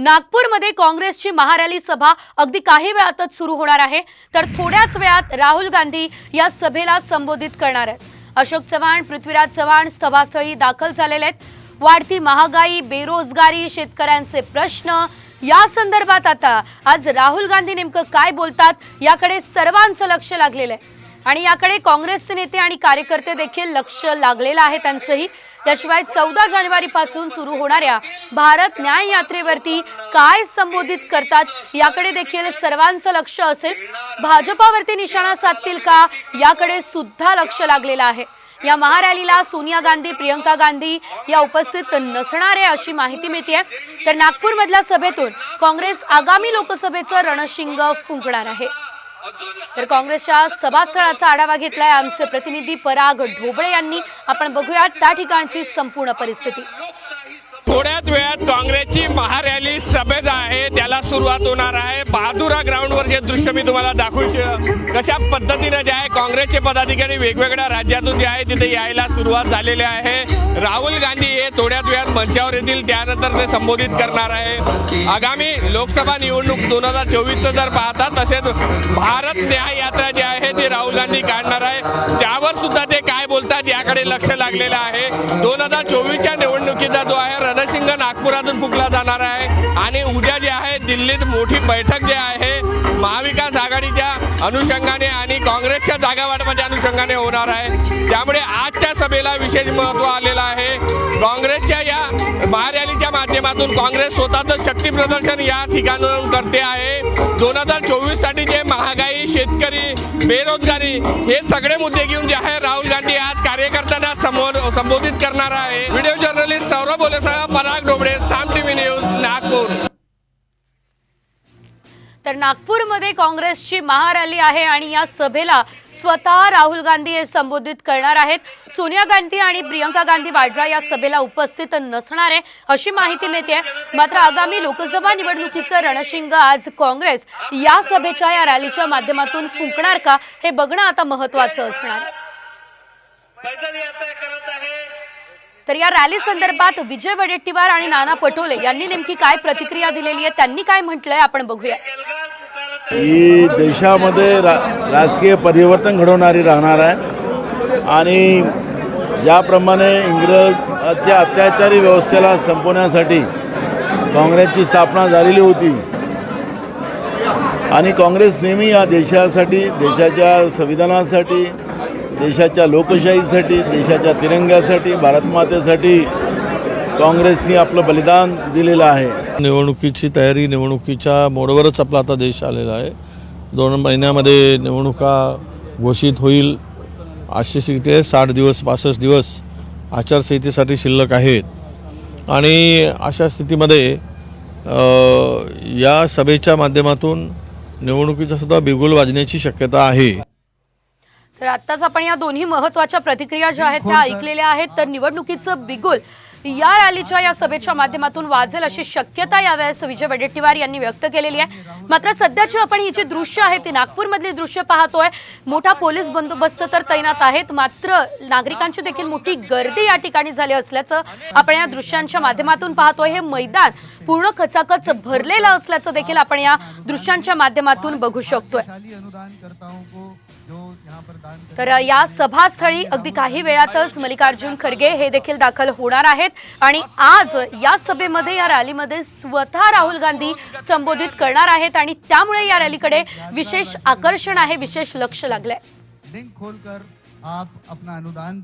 नागपूरमध्ये काँग्रेसची महारॅली सभा अगदी काही वेळातच सुरू होणार आहे. तर थोड्याच वेळात राहुल गांधी या सभेला संबोधित करणार आहेत. अशोक चव्हाण पृथ्वीराज चव्हाण सभास्थळी दाखल झालेले आहेत. वाढती महागाई बेरोजगारी शेतकऱ्यांचे प्रश्न या संदर्भात आता आज राहुल गांधी नेमकं काय बोलतात याकडे सर्वांचं लक्ष लागलेलं आहे. आणि याकडे काँग्रेसचे नेते आणि कार्यकर्ते देखील लक्ष लागलेलं आहे त्यांचंही. याशिवाय चौदा जानेवारी पासून सुरू होणाऱ्या भारत न्याय यात्रेवरती काय संबोधित करतात याकडे देखील सर्वांचं लक्ष असेल. भाजपावरती निशाणा साधतील का याकडे सुद्धा लक्ष लागलेलं आहे. या महारॅलीला सोनिया गांधी प्रियंका गांधी या उपस्थित नसणार आहे अशी माहिती मिळते तर नागपूरमधल्या सभेतून काँग्रेस आगामी लोकसभेचं रणशिंग फुंकणार आहे. तर काँग्रेसच्या सभास्थळाचा आढावा घेतलाय आमचे प्रतिनिधी पराग ढोबळे यांनी. आपण बघूयात त्या ठिकाणची संपूर्ण परिस्थिती. थोड्याच वेळात काँग्रेसची महारॅली सभेत आहे. त्याला सुरुवात होणार आहे. बहादुरा ग्राउंडवरचे दृश्य मी तुम्हाला दाखवू श- कशा पद्धतीने जे आहे काँग्रेसचे पदाधिकारी वेगवेगळ्या राज्यातून जे आहे तिथे यायला सुरुवात झालेली आहे. राहुल गांधी हे थोड्याच वेळात मंचावर येतील. त्यानंतर ते संबोधित करणार आहे. आगामी लोकसभा निवडणूक दोन हजार चोवीसचं जर पाहता तसेच भारत न्याय यात्रा जी आहे ती राहुल गांधी काढणार आहे. त्यावर सुद्धा ते काय याकडे लक्ष लागलेलं आहे. दोन हजार चोवीसच्या निवडणुकीचा जो आहे रणशिंग नागपुरातून फुकला जाणार आहे. आणि उद्या जे आहे दिल्लीत मोठी बैठक जी आहे महाविकास आघाडीच्या अनुषंगाने आणि काँग्रेसच्या जागा वाटपाच्या अनुषंगाने होणार आहे. त्यामुळे आजच्या सभेला विशेष महत्त्व आलेलं आहे. काँग्रेसच्या या महारॅलीच्या माध्यमातून काँग्रेस स्वतःचं शक्ती प्रदर्शन या ठिकाणाहून करते आहे. दोन हजार चोवीससाठी जे महागाई शेतकरी बेरोजगारी हे सगळे मुद्दे घेऊन जे आहे राहुल संबोधित करणार आहे. व्हिडिओ जर्नलिस्ट सौरभ बोलेसह पराग डोबळे साम टीव्ही न्यूज नागपूर. तर नागपूरमध्ये काँग्रेसची महारॅली आहे आणि या सभेला स्वतः राहुल गांधी हे संबोधित करणार आहेत. सोनिया गांधी आणि प्रियंका गांधी वाड्रा या सभेला उपस्थित नसणार आहे अशी माहिती मिळते. मात्र आगामी लोकसभा निवडणुकीचं रणशिंग आज काँग्रेस या सभेच्या या रॅलीच्या माध्यमातून फुंकणार का हे बघणं आता महत्वाचं असणार आहे पैदल यात्रा करत आहे तर या रॅली संदर्भात विजय वडेट्टीवार आणि नाना पटोले यांनी नेमकी काय प्रतिक्रिया दिलेली आहे? त्यांनी काय म्हटलंय? आपण बघूया. ही देशामध्ये रा राजकीय परिवर्तन घडवणारी राहणार आहे. आणि ज्याप्रमाणे इंग्रजच्या अत्याचारी व्यवस्थेला संपवण्यासाठी काँग्रेसची स्थापना झालेली होती. आणि काँग्रेस नेहमी या देशासाठी देशाच्या संविधानासाठी देशाच्या लोकशाहीसाठी देशाच्या तिरंग्यासाठी भारतमातेसाठी काँग्रेसनी आपलं बलिदान दिलेलं आहे. निवडणुकीची तयारी निवडणुकीच्या मोडवरच आपला आता देश आलेला आहे. दोन महिन्यामध्ये निवडणुका घोषित होईल अशी स्थिती आहे. साठ दिवस पासष्ट दिवस आचारसंहितेसाठी शिल्लक आहेत. आणि अशा स्थितीमध्ये या सभेच्या माध्यमातून निवडणुकीचा सुद्धा बिगुल वाजण्याची शक्यता आहे. तर आत्ताच आपण या दोन्ही महत्त्वाच्या प्रतिक्रिया ज्या आहेत त्या ऐकलेल्या आहेत तर निवडणुकीचं बिगुल या रॅलीच्या या सभेच्या माध्यमातून वाजेल अशी शक्यता यावेळेस विजय वडेट्टीवार यांनी व्यक्त केलेली आहे. मात्र सध्याची आपण ही जी दृश्य आहे ती नागपूरमधली दृश्य पाहतोय. मोठा पोलीस बंदोबस्त तर तैनात आहेत मात्र नागरिकांची देखील मोठी गर्दी या ठिकाणी झाली असल्याचं आपण या दृश्यांच्या माध्यमातून पाहतोय. हे मैदान पूर्ण खचाखच भरलेलं असल्याचं देखील आपण या दृश्यांच्या माध्यमातून बघू शकतोय. तर या सभास्थळी अगदी काही वेळातच मल्लिकार्जुन खरगे हे देखील दाखल होणार आहेत. आणि आज या सभेमध्ये या रॅलीमध्ये स्वतः राहुल गांधी संबोधित करणार आहेत आणि त्यामुळे या रॅलीकडे विशेष आकर्षण आहे विशेष लक्ष लागलंय. लिंक खोलकर आप अपना अनुदान